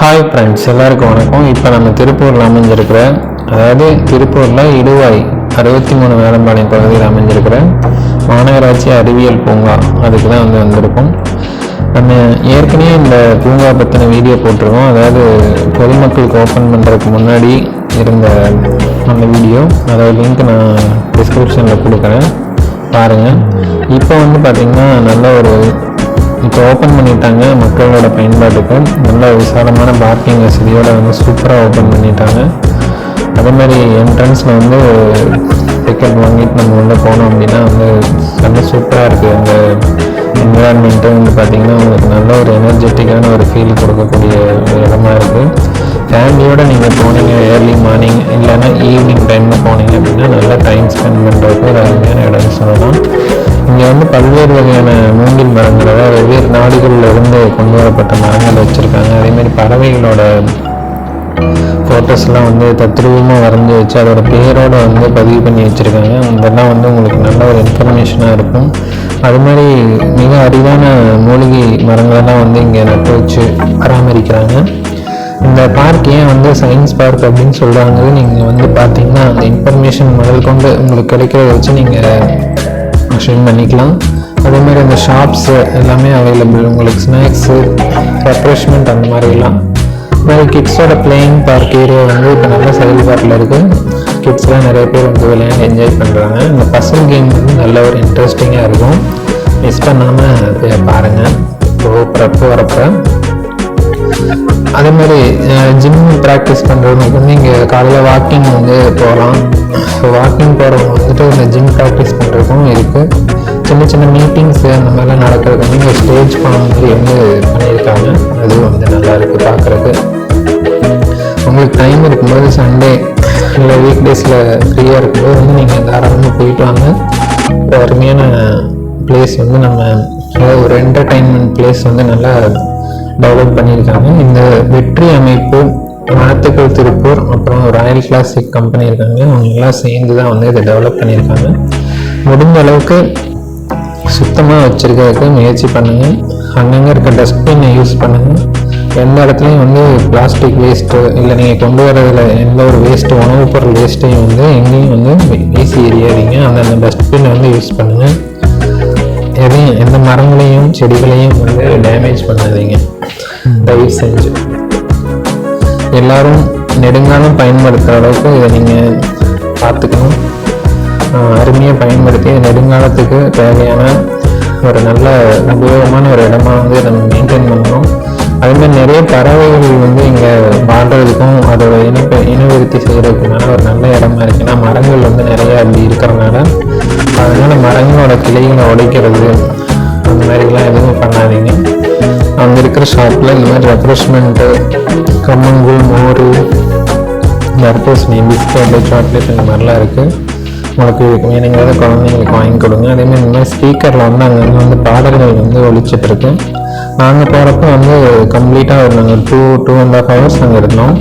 Hi friends எல்லாருக்கும் வணக்கம். இப்போ நம்ம திருப்பூரில் அமைஞ்சிருக்கிற அதாவது திருப்பூரில் இடுவாய் அறுபத்தி மூணு வேலம்பாளையம் பகுதியில் அமைஞ்சிருக்கிற மாநகராட்சி அறிவியல் பூங்கா அதுக்கு தான் வந்து வந்திருக்கோம். நம்ம ஏற்கனவே இந்த பூங்கா பற்றின வீடியோ போட்டிருக்கோம். அதாவது பொதுமக்களுக்கு ஓப்பன் பண்ணுறதுக்கு முன்னாடி இருந்த அந்த வீடியோ அதோட லிங்க் நான் டிஸ்கிரிப்ஷனில் கொடுக்குறேன். பாருங்கள் இப்போ வந்து பார்த்திங்கன்னா நல்ல ஒரு இப்போ ஓப்பன் பண்ணிட்டாங்க மக்களோட பயன்பாட்டுக்கு நல்ல விசாலமான பார்க்கிங் வசதியோடு வந்து சூப்பராக ஓப்பன் பண்ணிட்டாங்க. அதே மாதிரி என்ட்ரன்ஸில் வந்து டிக்கெட் வாங்கிட்டு நம்ம உள்ளே போனோம் அப்படின்னா வந்து நல்ல சூப்பராக இருக்குது அந்த என்விரான்மெண்ட்டு வந்து பார்த்திங்கன்னா உங்களுக்கு நல்ல ஒரு எனர்ஜெட்டிக்கான ஒரு ஃபீல் கொடுக்கக்கூடிய ஒரு இடமா இருக்குது ஃபேமிலியோடு நீங்கள் போனீங்க ஏர்லி மார்னிங் இல்லைன்னா ஈவினிங் டைமில் போனீங்க அப்படின்னா நல்லா டைம் ஸ்பெண்ட் பண்ணுறதுக்கு ஒரு அருமையான இடம்னு சொல்லலாம். இங்கே வந்து பல்வேறு வகையான மூங்கில் மரங்கள் அதாவது வெவ்வேறு நாடுகளில் இருந்து கொண்டு வரப்பட்ட மரங்கள் வச்சுருக்காங்க. அதேமாதிரி பறவைகளோட ஃபோட்டோஸ்லாம் வந்து தத்ரூபமாக வரைஞ்சி வச்சு அதோட பேரோடு வந்து பதிவு பண்ணி வச்சுருக்காங்க. இதெல்லாம் வந்து உங்களுக்கு நல்ல ஒரு இன்ஃபர்மேஷனாக இருக்கும். அது மாதிரி மிக அரிதான மூலிகை மரங்களெல்லாம் வந்து இங்கே நட்டு வச்சு பராமரிக்கிறாங்க. இந்த பார்க் ஏன் வந்து சயின்ஸ் பார்க் அப்படின்னு சொல்கிறாங்க நீங்கள் வந்து பார்த்தீங்கன்னா அந்த இன்ஃபர்மேஷன் முதல் கொண்டு உங்களுக்கு கிடைக்கிறத வச்சு நீங்கள் ஸ்விம் பண்ணிக்கலாம். அதே மாதிரி அந்த ஷாப்ஸு எல்லாமே அவைலபிள் உங்களுக்கு ஸ்நாக்ஸு ரெஃப்ரெஷ்மெண்ட் அந்த மாதிரிலாம். வேறு கிட்ஸோட பிளேயிங் பார்க் ஏரியா வந்து இப்போ நல்ல செயல்பாட்டில் இருக்குது கிட்ஸ்லாம் நிறைய பேர் வந்து விளையாண்டு என்ஜாய் பண்ணுறாங்க இந்த பசங்க கேம் வந்து நல்ல ஒரு இன்ட்ரெஸ்டிங்காக இருக்கும். மிஸ் பண்ணாமல் பாருங்கள் போகிறப்ப வரப்போ. அதே மாதிரி ஜிம் ப்ராக்டிஸ் பண்ணுறவங்களுக்கு வந்து இங்கே காலையில் வாக்கிங் வந்து போகலாம். ஸோ வாக்கிங் போகிறவங்க வந்துட்டு இந்த ஜிம் ப்ராக்டிஸ் பண்ணுறதுக்கும் இருக்குது சின்ன சின்ன மீட்டிங்ஸு அந்த மாதிரிலாம் நடக்கிறதுக்கு வந்து இங்கே ஸ்டேஜ் பண்ண மாதிரி வந்து பண்ணியிருக்காங்க. அதுவும் வந்து நல்லா இருக்குது பார்க்குறதுக்கு உங்களுக்கு டைம் இருக்கும்போது சண்டே இல்லை வீக் டேஸில் ஃப்ரீயாக இருக்கும்போது வந்து நீங்கள் தாராளமாக போயிட்டு வாங்க. அருமையான பிளேஸ் வந்து நம்ம அதாவது ஒரு என்டர்டைன்மெண்ட் பிளேஸ் வந்து நல்லா டெவலப் பண்ணியிருக்காங்க. இந்த வெற்றி அமைப்பு வாழ்த்துக்கள் திருப்பூர் அப்புறம் ராயல் கிளாசிக் கம்பெனி இருக்காங்க. அவங்க எல்லாம் சேர்ந்து தான் வந்து இதை டெவலப் பண்ணியிருக்காங்க. முடிஞ்ச அளவுக்கு சுத்தமாக வச்சுருக்கிறதுக்கு முயற்சி பண்ணுங்கள் அங்கங்கே இருக்க டஸ்ட்பினை யூஸ் பண்ணுங்கள் எந்த இடத்துலையும் வந்து பிளாஸ்டிக் வேஸ்ட்டு இல்லை நீங்கள் கொண்டு வரதில் எந்த ஒரு வேஸ்ட்டு உணவுப் பொருள் வேஸ்ட்டையும் வந்து எங்கேயும் வந்து வீசி எரியாதீங்க அந்தந்த டஸ்ட்பினை வந்து யூஸ் பண்ணுங்கள் எதையும் எந்த மரங்களையும் செடிகளையும் வந்து டேமேஜ் பண்ணாதீங்க. தயவு செஞ்சு. எல்லாரும் நெடுங்காலம் பயன்படுத்துகிற அளவுக்கு இதை நீங்கள் பார்த்துக்கணும். அருமையாக பயன்படுத்தி நெடுங்காலத்துக்கு தேவையான ஒரு நல்ல உபயோகமான ஒரு இடமா வந்து நம்ம மெயின்டைன் பண்ணணும். அதுமாதிரி நிறைய பறவைகள் வந்து இங்கே வாழ்கிறதுக்கும் அதோட இனப்ப இனவிருத்தி செய்கிறதுக்குனால ஒரு நல்ல இடமா இருக்குது ஏன்னா மரங்கள் வந்து நிறைய அப்படி இருக்கிறனால அதனால மரங்களோட கிளைகளை உடைக்கிறது அந்த மாதிரிலாம் எதுவும் பண்ணாதீங்க. அங்கே இருக்கிற ஷாப்பில் இந்த மாதிரி ரெஃப்ரெஷ்மெண்ட்டு கம்மங்கூழ் மோர் தர்பூசணி பிஸ்கட் சாக்லேட் இந்த மாதிரிலாம் இருக்குது உங்களுக்கு வேணுங்கிறத குழந்தைங்களுக்கு வாங்கி கொடுங்க. அதேமாதிரி இந்த மாதிரி ஸ்பீக்கரில் வந்து அங்கங்கே வந்து பாடல்கள் வந்து ஒழிச்சிட்ருக்கு நாங்கள் போகிறப்ப வந்து கம்ப்ளீட்டாக ஒரு நாங்கள் two two and half hours அங்கே இருந்தோம்.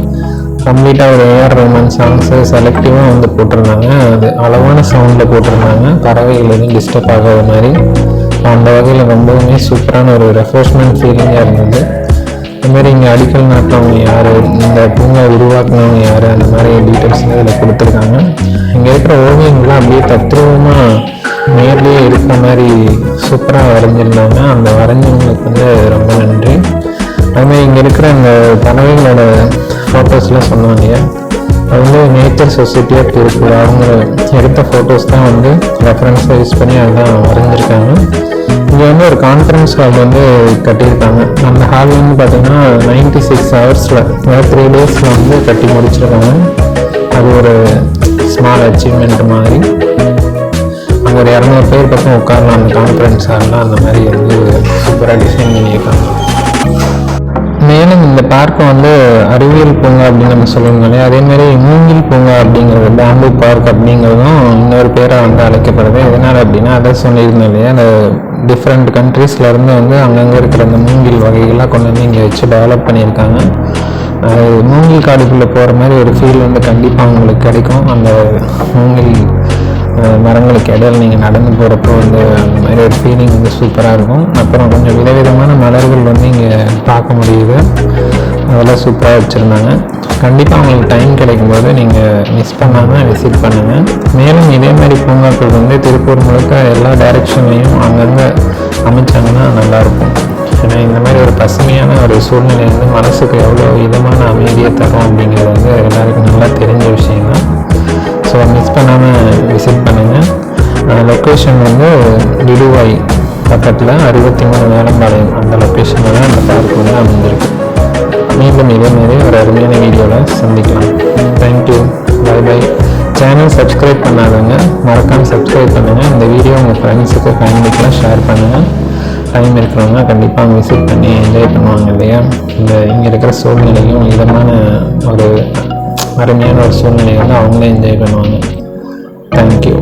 கம்ப்ளீட்டாக ஒரு ஏஆர் ரஹ்மான் சாங்ஸு செலக்டிவாக வந்து போட்டிருந்தாங்க. அது அளவான சவுண்டில் போட்டிருந்தாங்க. பறவைகள் எதுவும் டிஸ்டர்ப் ஆகாத மாதிரி. அந்த வகையில் ரொம்பவுமே சூப்பரான ஒரு ரெஃப்ரெஷ்மெண்ட் ஃபீலிங்காக இருந்தது. இந்த மாதிரி இங்கே அடிக்கல் நாட்டினவங்க யார்? இந்த பூங்கா உருவாக்குனவங்க யார்? அந்த மாதிரி டீட்டெயில்ஸ் இதில் கொடுத்துருக்காங்க. இங்கே இருக்கிற ஓவியங்கள்லாம் அப்படியே தத்ரூபமாக நேர்லேயே இருக்கிற மாதிரி சூப்பராக வரைஞ்சிருந்தாங்க. அந்த வரைஞ்சவங்களுக்கு வந்து ரொம்ப நன்றி. அதுமாதிரி இங்கே இருக்கிற அந்த பறவைகளோட ஃபோட்டோஸ்லாம் சொன்னாங்க. அது வந்து நேச்சர் சொசைட்டி ஆஃப் திருப்பூர் அவங்க எடுத்த ஃபோட்டோஸ் தான் வந்து ரெஃபரன்ஸாக யூஸ் பண்ணி அதுதான் வரைஞ்சிருக்காங்க. இங்கே வந்து ஒரு கான்ஃபரன்ஸ் ஹால் வந்து கட்டியிருக்காங்க. அந்த ஹால் வந்து பார்த்திங்கன்னா நைன்டி சிக்ஸ் ஹவர்ஸில் அதாவது த்ரீ டேஸில் வந்து கட்டி முடிச்சிருக்காங்க. அது ஒரு ஸ்மால் அச்சீவ்மெண்ட் மாதிரி. அங்கே ஒரு இரநூறு பேர் பக்கம் உட்காரலாம் அந்த கான்ஃபரன்ஸ் ஹால்லாம் அந்த மாதிரி வந்து சூப்பராக டிசைன் பண்ணியிருக்காங்க. மேலும் இந்த பார்க்கை வந்து அறிவியல் பூங்கா அப்படின்னு நம்ம சொல்லுவோம் இல்லையா அதே மாதிரி மூங்கில் பூங்கா அப்படிங்கிறது பாம்பு பார்க் அப்படிங்கிறதும் இன்னொரு பேராக வந்து அழைக்கப்படுது. எதனால் அப்படின்னா அதை சொல்லியிருந்தோம் இல்லையா? அந்த டிஃப்ரெண்ட் கண்ட்ரீஸ்லேருந்து வந்து அங்கங்கே இருக்கிற அந்த மூங்கில் வகைகள்லாம் கொண்டு வந்து இங்கே வச்சு டெவலப் பண்ணியிருக்காங்க. அது மூங்கில் காடுக்குள்ளே போகிற மாதிரி ஒரு ஃபீல் வந்து கண்டிப்பாக உங்களுக்கு கிடைக்கும். அந்த மூங்கில் மரங்களுக்கு இடையில நீங்கள் நடந்து போகிறப்போ வந்து அந்த மாதிரி ஒரு ஃபீலிங் வந்து சூப்பராக இருக்கும். அப்புறம் கொஞ்சம் விதவிதமான மலர்கள் வந்து இங்கே பார்க்க முடியுது. அதெல்லாம் சூப்பராக வச்சுருந்தாங்க. கண்டிப்பாக உங்களுக்கு டைம் கிடைக்கும்போது நீங்கள் மிஸ் பண்ணாமல் விசிட் பண்ணுங்கள் மேலும் இதே மாதிரி பூங்காக்கள் வந்து திருப்பூர் முழுக்க எல்லா டைரெக்ஷன்லேயும் அங்கங்கே அமைச்சாங்கன்னா நல்லாயிருக்கும் ஏன்னா இந்த மாதிரி ஒரு பசுமையான ஒரு சூழ்நிலை வந்து மனசுக்கு எவ்வளோ இதமான அமைதியை தரும் அப்படிங்கிறது வந்து எல்லாருக்கும் நல்லா தெரிஞ்ச விஷயம் தான் மிஸ் பண்ணாமல் விசிட் பண்ணுங்கள் லொக்கேஷன் வந்து டிடுவாய் பக்கத்தில் அறுபத்தி மூணு வேலம்பாளையம் அந்த லொக்கேஷனில் தான் அந்த பார்க் வந்து அமைஞ்சிருக்கு மீண்டும் இதே மாதிரி ஒரு அருமையான வீடியோவில் சந்திக்கலாம். Thank you bye bye channel subscribe பண்ணாதவங்க மறக்காமல் சப்ஸ்கிரைப் பண்ணுங்கள் இந்த வீடியோ உங்கள் ஃப்ரெண்ட்ஸுக்கு ஃபேமிலிக்கெலாம் ஷேர் பண்ணுங்கள் டைம் இருக்கிறவங்க கண்டிப்பாக விசிட் பண்ணி என்ஜாய் பண்ணுவாங்க இல்லையா? இந்த இங்கே இருக்கிற சூழ்நிலையும் இதமான ஒரு அருமையான ஒரு சூழ்நிலையை வந்து அவங்களே என்ஜாய் பண்ணுவாங்க. தேங்க்யூ